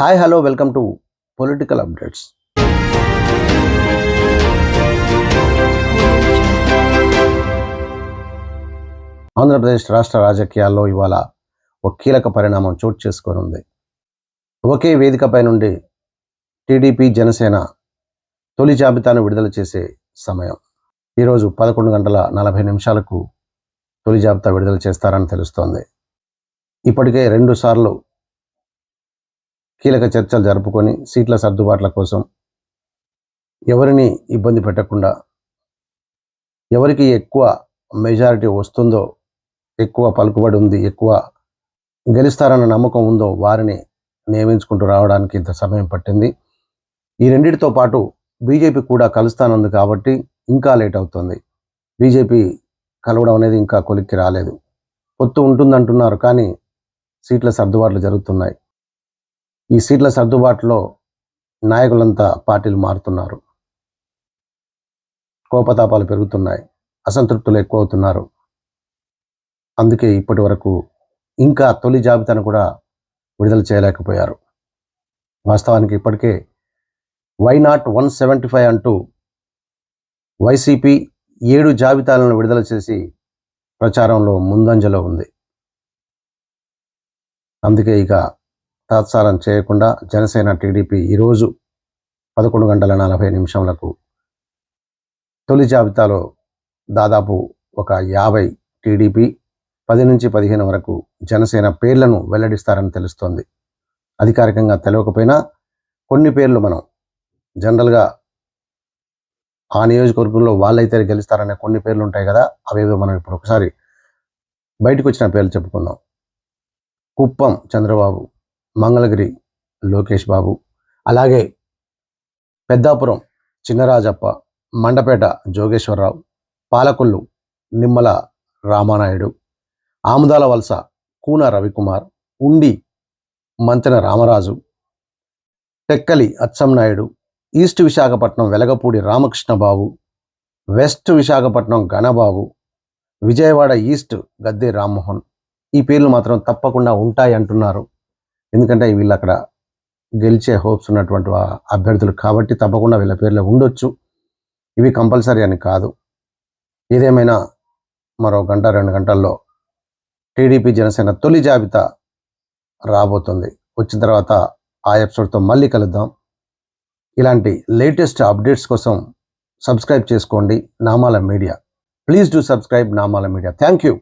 Hi hello welcome to political updates. Andhra Pradesh రాష్ట్ర రాజకీయాల్లో ఇవాళ ఒక కీలక పరిణామం చోటు చేసుకొని ఉంది. ఒకే వేదికపై నుండి టీడీపీ జనసేన తొలి జాబితాను విడుదల చేసే సమయం. ఈరోజు పదకొండు గంటల నలభై నిమిషాలకు తొలి జాబితా విడుదల చేస్తారని తెలుస్తోంది. ఇప్పటికే రెండుసార్లు కీలక చర్చలు జరుపుకొని సీట్ల సర్దుబాట్ల కోసం ఎవరిని ఇబ్బంది పెట్టకుండా ఎవరికి ఎక్కువ మెజారిటీ వస్తుందో ఎక్కువ పలుకుబడి ఉంది ఎక్కువ గెలుస్తారన్న నమ్మకం ఉందో వారిని నియమించుకుంటూ రావడానికి ఇంత సమయం పట్టింది. ఈ రెండిటితో పాటు బీజేపీ కూడా కలుస్తానంది కాబట్టి ఇంకా లేట్ అవుతుంది. బీజేపీ కలవడం అనేది ఇంకా కొలిక్కి రాలేదు. పొత్తు ఉంటుందంటున్నారు కానీ సీట్ల సర్దుబాట్లు జరుగుతున్నాయి. ఈ సీట్ల సర్దుబాటులో నాయకులంతా పార్టీలు మారుతున్నారు. కోపతాపాలు పెరుగుతున్నాయి. అసంతృప్తులు ఎక్కువ అవుతున్నారు అందుకే ఇప్పటి వరకు ఇంకా తొలి జాబితాను కూడా విడుదల చేయలేకపోయారు. వాస్తవానికి ఇప్పటికే why not one seventy five అంటూ వైసీపీ ఏడు జాబితాలను విడుదల చేసి ప్రచారంలో ముందంజలో ఉంది. అందుకే ఇక తాత్సారం చేయకుండా జనసేన టీడీపీ ఈరోజు పదకొండు గంటల నలభై నిమిషంలకు తొలి జాబితాలో దాదాపు ఒక యాభై టీడీపీ పది నుంచి పదిహేను వరకు జనసేన పేర్లను వెల్లడిస్తారని తెలుస్తోంది. అధికారికంగా తెలియకపోయినా కొన్ని పేర్లు మనం జనరల్గా ఆ నియోజకవర్గంలో వాళ్ళైతే గెలుస్తారనే కొన్ని పేర్లు ఉంటాయి కదా అవేవో మనం ఇప్పుడు ఒకసారి బయటకు వచ్చిన పేర్లు చెప్పుకుందాం. కుప్పం చంద్రబాబు మంగళగిరి లోకేష్ బాబు. అలాగే పెద్దాపురం చిన్నరాజప్ప మండపేట జోగేశ్వరరావు పాలకొల్లు నిమ్మల రామానాయుడు ఆముదాల వలస Koona Ravikumar Undi Manchana Ramaraju Tekkali Atchannaidu east Visakhapatnam Velagapudi Ramakrishnababu west Visakhapatnam Ganababu Vijayawada east Gadde Rammohan ఈ పేర్లు మాత్రం తప్పకుండా ఉంటాయి అంటున్నారు ఎందుకంటే వీళ్ళు అక్కడ గెలిచే హోప్స్ ఉన్నటువంటి అభ్యర్థులు కాబట్టి తప్పకుండా వీళ్ళ పేర్లు ఉండొచ్చు. ఇవి కంపల్సరీ అని కాదు. ఏదేమైనా మరో గంట రెండు గంటల్లో టీడీపీ జనసేన తొలి జాబితా రాబోతుంది. వచ్చిన తర్వాత ఆ ఎపిసోడ్తో మళ్ళీ కలుద్దాం. ఇలాంటి లేటెస్ట్ అప్డేట్స్ కోసం సబ్స్క్రైబ్ చేసుకోండి. Namala media. Please do subscribe Namala media. Thank you.